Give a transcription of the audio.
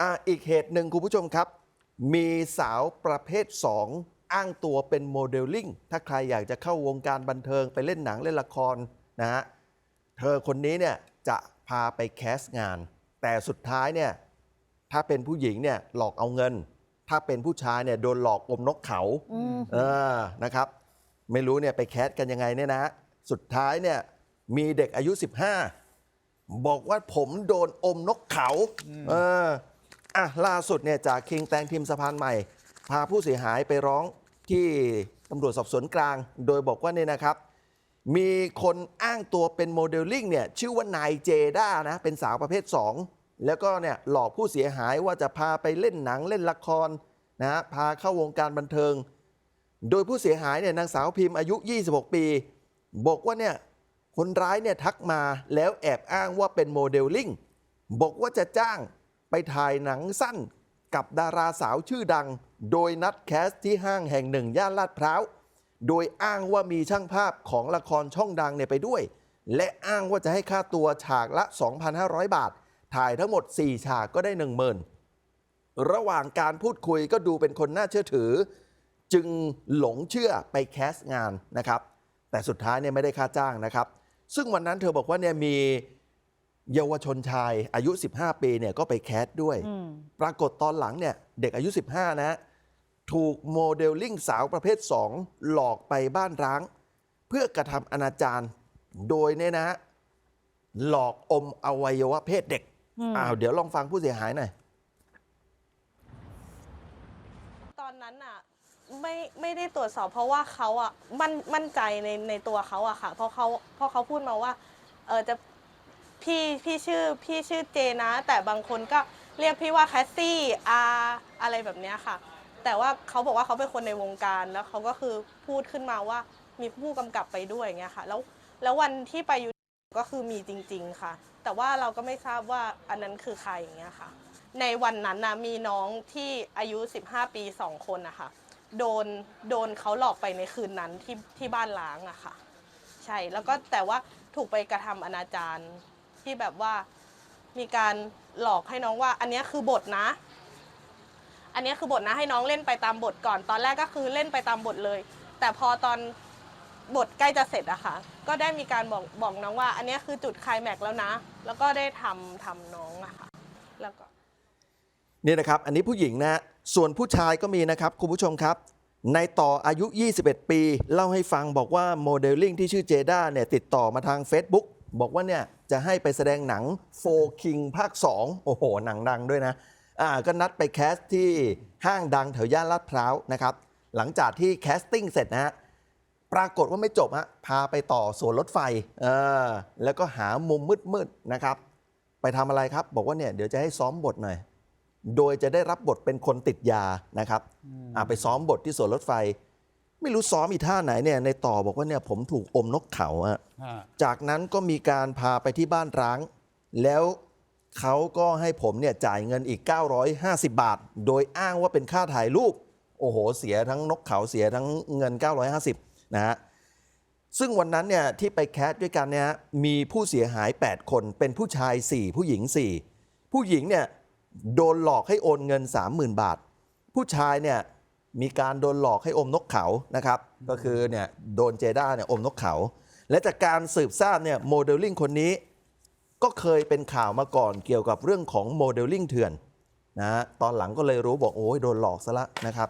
อะอีกเหตุหนึ่งคุณผู้ชมครับ มีสาวประเภท 2 อ้างตัวเป็นโมเดลลิ่งถ้าใครอยากจะเข้าวงการบันเทิงไปเล่นหนังเล่นละครนะฮะเธอคนนี้เนี่ยจะพาไปแคสต์งาน แต่สุดท้ายเนี่ยถ้าเป็นผู้หญิงเนี่ยหลอกเอาเงิน ถ้าเป็นผู้ชายเนี่ยโดนหลอกอมนกเขาอืม เออนะครับ ไม่รู้เนี่ยไปแคสกันยังไงเนี่ยนะสุดท้ายเนี่ยมีเด็กอายุ 15 บอกว่าผมโดนอมนกเขาเออ อะล่าสุดเนี่ยจากคิงแตงทีมสะพานใหม่ พาผู้เสียหายไปร้องที่ตำรวจสอบสวนกลาง โดยบอกว่าเนี่ยนะครับ มีคนอ้างตัวเป็นโมเดลลิ่งเนี่ยชื่อว่านายเจด้านะเป็นสาวประเภท 2 แล้วก็เนี่ยหลอกผู้เสียหายว่าจะพาไปเล่นหนังเล่นละครนะฮะพาเข้าวงการบันเทิง โดยผู้เสียหายเนี่ยนางสาวพิมพ์อายุ 26 ปี บอกว่าเนี่ยคนร้ายเนี่ยทักมาแล้วแอบอ้างว่าเป็นโมเดลลิ่งบอกว่าจะจ้าง ไปถ่ายหนังสั้นกับดาราสาวชื่อดัง โดยนัดแคสที่ห้างแห่งหนึ่งย่านลาดพร้าว โดยอ้างว่ามีช่างภาพของละครช่องดังเนี่ยไปด้วย และอ้างว่าจะให้ค่าตัวฉากละ 2,500 บาท ถ่ายทั้งหมด 4 ฉากก็ได้ 10,000ระหว่างการพูดคุยก็ดูเป็นคนน่าเชื่อถือ จึงหลงเชื่อไปแคสงานนะครับ แต่สุดท้ายเนี่ยไม่ได้ค่าจ้างนะครับ ซึ่งวันนั้นเธอบอกว่าเนี่ยมี เยาวชนชายอายุ 15 ปีเนี่ยก็ไปแคสต์ด้วย อืมปรากฏตอนหลังเนี่ยเด็กอายุ 15 นะ ถูกโมเดลลิ่งสาวประเภท 2 หลอกไปบ้านร้าง เพื่อกระทำอนาจารโดยเนี่ยนะ หลอกอมอวัยวะเพศเด็กอืม อ้าวเดี๋ยวลองฟังผู้เสียหายหน่อย ตอนนั้นอะไม่ไม่ได้ตรวจสอบเพราะว่าเขาอะมั่นมั่นใจในในตัวเขาอะค่ะ เพราะเขาเพราะเขาพูดมาว่าเออจะ พี่พี่ชื่อพี่ชื่อเจนะ แต่บางคนก็เรียกพี่ว่าแคสซี่อาอะไรแบบเนี้ยค่ะ แต่ว่าเขาบอกว่าเขาเป็นคนในวงการแล้วเขาก็คือพูดขึ้นมาว่ามีผู้กำกับไปด้วยอย่างเงี้ยค่ะ แล้วแล้ววันที่ไปอยู่ก็คือมีจริง ๆค่ะ แต่ว่าเราก็ไม่ทราบว่าอันนั้นคือใครอย่างเงี้ยค่ะ ในวันนั้นนะมีน้องที่อายุ 15 ปีสองคนนะคะโดนโดนเขาหลอกไปในคืนนั้นที่ที่บ้านล้างอะค่ะ ใช่แล้วก็แต่ว่าถูกไปกระทำอนาจาร ที่แบบว่ามีการหลอกให้น้องว่า อันนี้คือบทนะ อันนี้คือบทนะให้น้องเล่นไปตามบทก่อน ตอนแรกก็คือเล่นไปตามบทเลย แต่พอตอนบทใกล้จะเสร็จอะค่ะ ก็ได้มีการบอกบอกน้องว่า อันนี้คือจุดคลายแม็กซ์แล้วนะ แล้วก็ได้ทำทำน้องอะค่ะ แล้วก็นี่นะครับ อันนี้ผู้หญิงนะ ส่วนผู้ชายก็มีนะครับคุณผู้ชมครับในต่ออายุ 21 ปี เล่าให้ฟังบอกว่าโมเดลลิ่งที่ชื่อเจด้าเนี่ยติดต่อมาทาง Facebook บอกว่าเนี่ยจะให้ไปแสดงหนังโฟคิงภาค 2 โอ้โห หนังดังด้วยนะอ่าก็นัดไปแคสที่ห้างดังแถวย่านลาดพร้าวนะครับ หลังจากที่แคสติ้งเสร็จนะฮะปรากฏว่าไม่จบฮะพาไปต่อสวนรถไฟเออแล้วก็หามุมมืดๆนะครับ ไปทำอะไรครับ บอกว่าเนี่ยเดี๋ยวจะให้ซ้อมบทหน่อย โดยจะได้รับบทเป็นคนติดยานะครับอ่าไปซ้อมบทที่สวนรถไฟ ไม่รู้ซ้อมอีท่าไหนเนี่ยในต่อบอกว่าเนี่ยผมถูกอมนกเขาอะฮะจากนั้นก็มีการพาไปที่บ้านร้าง แล้วเขาก็ให้ผมเนี่ยจ่ายเงินอีก 950 บาท โดยอ้างว่าเป็นค่าถ่ายรูป โอ้โห เสียทั้งนกเขาเสียทั้งเงิน 950 นะฮะ ซึ่งวันนั้นเนี่ยที่ไปแคสด้วยกันเนี่ยมีผู้เสียหาย 8 คนเป็นผู้ชาย 4 ผู้หญิง 4 ผู้หญิงเนี่ยโดนหลอกให้โอนเงิน 30,000 บาท ผู้ชายเนี่ย มีการโดนหลอกให้อมนกเขานะครับ ก็คือเนี่ยโดนเจด้าเนี่ยอมนกเขา และจากการสืบทราบเนี่ยโมเดลลิ่งคนนี้ ก็เคยเป็นข่าวมาก่อนเกี่ยวกับเรื่องของโมเดลลิ่งเถื่อนนะฮะตอนหลังก็เลยรู้บอกโอ้ยโดนหลอกซะละนะครับ